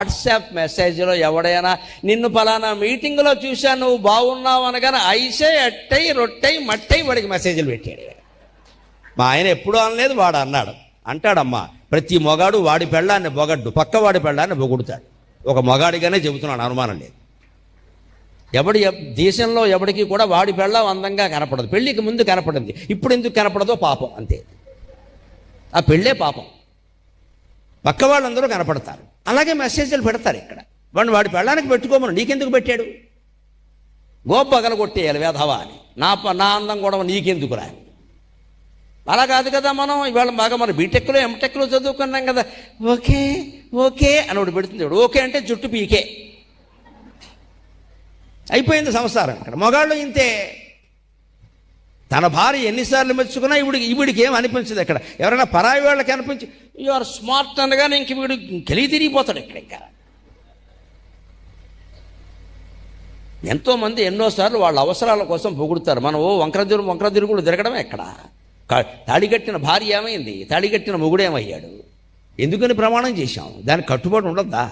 WhatsApp మెసేజ్లో ఎవడైనా నిన్ను పలానా మీటింగ్లో చూశాను నువ్వు బాగున్నావు అనగానే ఐసే అట్టై రొట్టై మట్టై వాడికి మెసేజ్లు పెట్టాడు. మా ఆయన ఎప్పుడూ అనలేదు వాడు అన్నాడు. అంటాడమ్మా ప్రతి మొగాడు వాడి పెళ్ళాన్ని పొగడ్డు పక్క వాడి పెళ్ళాన్ని బొగుడుతాడు. ఒక మొగాడిగానే చెబుతున్నాడు అనుమానం లేదు. ఎవడి ఎప్- దేశంలో ఎవడికి కూడా వాడి పెళ్ళం అందంగా కనపడదు. పెళ్ళికి ముందు కనపడింది. ఇప్పుడు ఎందుకు కనపడదో పాపం అంతే. ఆ పెళ్ళే పాపం. పక్క వాళ్ళందరూ కనపడతారు. అలాగే మెసేజ్లు పెడతారు ఇక్కడ. వాడిని వాడి పెళ్ళానికి పెట్టుకోమని నీకెందుకు పెట్టాడు? గోపగల కొట్టేయాలి వేధవా అని. నా నా అందం కూడా నీకెందుకురా రా అలా కాదు కదా మనం ఇవాళ బాగా మన బీటెక్లో ఎంటెక్లో చదువుకున్నాం కదా. ఓకే ఓకే అని ఒకటి పెడుతుంది ఓకే అంటే జుట్టు పీకే. అయిపోయింది సంసారం ఇక్కడ. మగాళ్ళు ఇంతే. తన భార్య ఎన్నిసార్లు మెచ్చుకున్నా ఇవిడికి ఇవిడికి ఏం అనిపించదు ఇక్కడ ఎవరైనా పరాయి వాళ్ళకి అనిపించి యు ఆర్ స్మార్ట్ అనగానే ఇంక వీడు కలిగి తిరిగిపోతాడు ఇక్కడ ఇంకా. ఎంతోమంది ఎన్నోసార్లు వాళ్ళ అవసరాల కోసం పొగుడుతారు. మనం ఓ వంకర తిరుగు వంకర తిరుగులు తిరగడమే ఎక్కడ క- తాళిగట్టిన భార్య ఏమైంది? తాళిగట్టిన మొగుడేమయ్యాడు ఎందుకని ప్రమాణం చేశాం? దానికి కట్టుబడి ఉండద్దా?